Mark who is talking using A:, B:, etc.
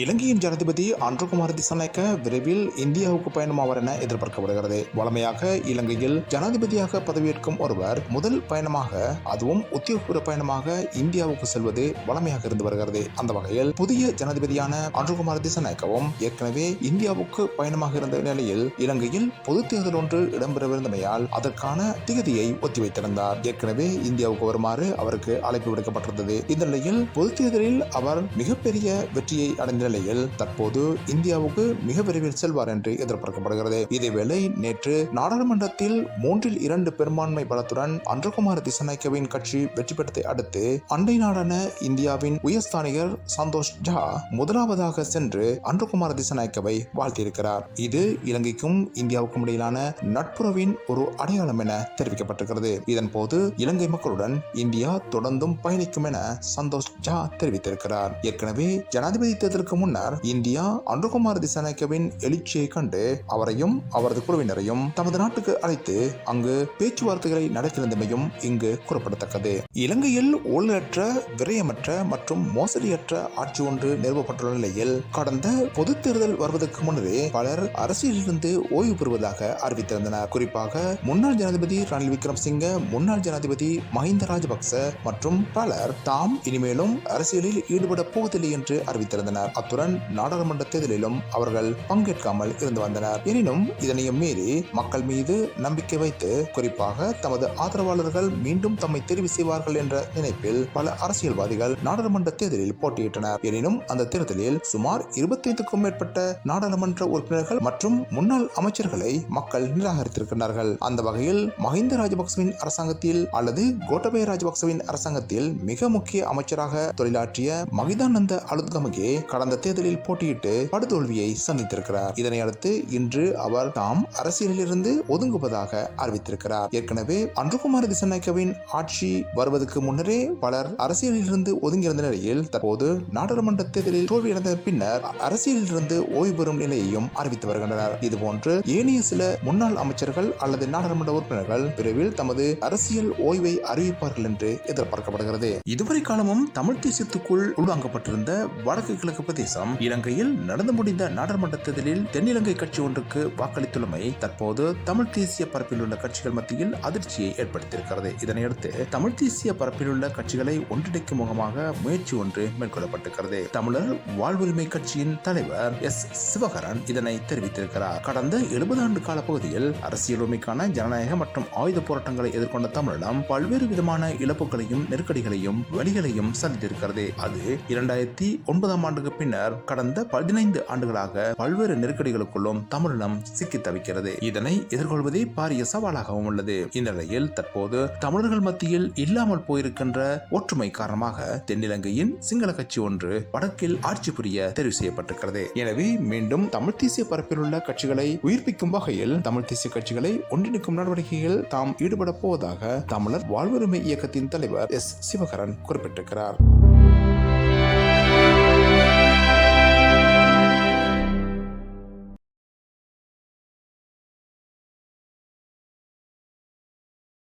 A: இலங்கையின் ஜனாதிபதி அன்றகுமார் திசநாயக்க விரைவில் இந்தியாவுக்கு பயணமாவார் என எதிர்பார்க்கப்படுகிறது. வழமையாக இலங்கையில் ஜனாதிபதியாக பதவியேற்கும் ஒருவர் முதல் பயணமாக அதுவும் உத்தியோகபூர்வ பயணமாக இந்தியாவுக்கு செல்வது வழமையாக இருந்து வருகிறது. அந்த வகையில் புதிய ஜனாதிபதியான அன்றகுமார் திசநாயக்கவும் ஏற்கனவே இந்தியாவுக்கு பயணமாக இருந்த நிலையில் இலங்கையில் பொது தேர்தல் ஒன்று இடம்பெறவிருந்தமையால் அதற்கான திகதியை ஒத்திவைத்திருந்தார். ஏற்கனவே இந்தியாவுக்கு வருமாறு அவருக்கு அழைப்பு விடுக்கப்பட்டிருந்தது. இந்த நிலையில் பொது தேர்தலில் அவர் மிகப்பெரிய வெற்றியை அடைந்த நிலையில் தற்போது இந்தியாவுக்கு மிக விரைவில் செல்வார் என்று எதிர்பார்க்கப்படுகிறது. இதேவேளை நேற்று நாடாளுமன்றத்தில் மூன்றில் இரண்டு பெரும்பான்மை பலத்துடன் அன்றகுமார் திசநாயக்கவின் கட்சி வெற்றி பெற்றதை அடுத்து அண்டை நாடான இந்தியாவின் உயர்ஸ்தானிகர் சந்தோஷ் ஜா முதலாவதாக சென்று அன்றகுமார் திசநாயக்கவை வாழ்த்தியிருக்கிறார். இது இலங்கைக்கும் இந்தியாவுக்கும் இடையிலான நட்புறவின் ஒரு அடையாளம் என தெரிவிக்கப்பட்டிருக்கிறது. இதன் போது இலங்கை மக்களுடன் இந்தியா தொடர்ந்தும் பயணிக்கும் என சந்தோஷ் ஜா தெரிவித்திருக்கிறார். ஏற்கனவே ஜனாதிபதி தேர்தலுக்கு முன்னர் இந்தியா அன்றுகுமார் திசாநாயக்கவின் எழுச்சியை கண்டு அவரையும் அவரது குழுவினரையும் தமது நாட்டுக்கு அழைத்து அங்கு பேச்சுவார்த்தைகளை நடத்தியிருந்தமையும் இங்கு குறிப்பிடத்தக்கது. இலங்கையில் ஊழலற்ற விரயமற்ற மற்றும் மோசடியற்ற ஆட்சி ஒன்று நிறுவப்பட்டுள்ள நிலையில் கடந்த பொது தேர்தல் வருவதற்கு முன்னரே பலர் அரசியலிலிருந்து ஓய்வு பெறுவதாக அறிவித்திருந்தனர். குறிப்பாக முன்னாள் ஜனாதிபதி ரணில் விக்ரம்சிங்க முன்னாள் ஜனாதிபதி மஹிந்த ராஜபக்ச மற்றும் பலர் தாம் இனிமேலும் அரசியலில் ஈடுபட போவதில்லை என்று அறிவித்திருந்தனர். அத்துடன் நாடாளுமன்ற தேர்தலிலும் அவர்கள் பங்கேற்காமல் இருந்து வந்தனர். எனினும் இதனையும் மீறி மக்கள் மீது நம்பிக்கை வைத்து குறிப்பாக தமது ஆதரவாளர்கள் மீண்டும் தம்மை தெரிவு செய்வார்கள் என்ற நினைப்பில் பல அரசியல்வாதிகள் நாடாளுமன்ற தேர்தலில் போட்டியிட்டனர். எனினும் அந்த தேர்தலில் சுமார் இருபத்தைந்துக்கும் மேற்பட்ட நாடாளுமன்ற உறுப்பினர்கள் மற்றும் முன்னாள் அமைச்சர்களை மக்கள் நிராகரித்திருக்கிறார்கள் அந்த வகையில் மஹிந்த ராஜபக்சவின் அரசாங்கத்தில் அல்லது கோட்டபய ராஜபக்சவின் அரசாங்கத்தில் மிக முக்கிய அமைச்சராக தொழிலாற்றிய மகிதானந்த அலுத்கமகே கடந்த தேர்தலில் போட்டியிட்டு படுதோல்வியை சந்தித்திருக்கிறார். இதனை அடுத்து இன்று அவர் தாம் அரசியலிலிருந்து ஒதுங்குவதாக அறிவித்திருக்கிறார். ஏற்கனவே அன்புகுமார் திசநாயக்கவின் ஆட்சி வருவதற்கு முன்னரே பலர் அரசியலிலிருந்து ஒதுங்கியிருந்த நிலையில் தற்போது நாடாளுமன்ற தேர்தலில் தோல்வியடைந்த பின்னர் அரசியலிலிருந்து ஓய்வு பெறும் நிலையையும் அறிவித்து வருகின்றனர். இதுபோன்று ஏனைய சில முன்னாள் அமைச்சர்கள் அல்லது நாடாளுமன்ற உறுப்பினர்கள் விரைவில் தமது அரசியல் ஓய்வை அறிவிப்பார்கள் என்று எதிர்பார்க்கப்படுகிறது. இதுவரை காலமும் தமிழ் தேசியத்துக்குள் உள்வாங்கப்பட்டிருந்த வடக்கு கிழக்கு பிரதேசம் இலங்கையில் நடந்து முடிந்த நாடாளுமன்ற தேர்தலில் தென்னிலங்கை கட்சி ஒன்றுக்கு வாக்களித்துள்ளமை தற்போது தமிழ் தேசிய பரப்பில் உள்ள கட்சிகள் மத்தியில் அதிர்ச்சியை ஏற்படுத்தியிருக்கிறது. இதனையடுத்து தமிழ் தேசிய பரப்பில் உள்ள கட்சிகளை ஒன்றிணைக்கும் முகமாக முயற்சி ஒன்று மேற்கொள்ளப்பட்டிருக்கிறது. தமிழர் வாழ்வுரிமை கட்சியின் தலைவர் எஸ். சிவகரன் இதனை தெரிவித்திருக்கிறார். கடந்த எழுபது ஆண்டு கால பகுதியில் அரசியல் உரிமைக்கான ஜனநாயக மற்றும் ஆயுத போராட்டங்களை எதிர்கொண்ட தமிழிடம் பல்வேறு விதமான இழப்புகளையும் நெருக்கடிகளையும் வழிகளையும் சந்தித்திருக்கிறது. அது இரண்டாயிரத்தி ஒன்பதாம் ஆண்டுக்கு பின்னர் கடந்த பதினைந்து ஆண்டுகளாக பல்வேறு நெருக்கடிகளுக்குள்ளும் தமிழினம் சிக்கி தவிக்கிறது. இதனை எதிர்கொள்வதே பாரிய சவாலாகவும் உள்ளது. இந்நிலையில் தற்போது தமிழர்கள் மத்தியில் இல்லாமல் போயிருக்கின்ற ஒற்றுமை காரணமாக தென்னிலங்கையின் சிங்கள கட்சி ஒன்று வடக்கில் ஆட்சி புரிய தெரிவு செய்யப்பட்டிருக்கிறது. எனவே மீண்டும் தமிழ் தேசிய பரப்பில் உள்ள கட்சிகளை உயிர்ப்பிக்கும் வகையில் தமிழ் தேசிய கட்சிகளை ஒன்றிணைக்கும் நடவடிக்கையில் தாம் ஈடுபட போவதாக தமிழர் வாழ்வுரிமை இயக்கத்தின் தலைவர் எஸ். சிவகரன் குறிப்பிட்டிருக்கிறார்.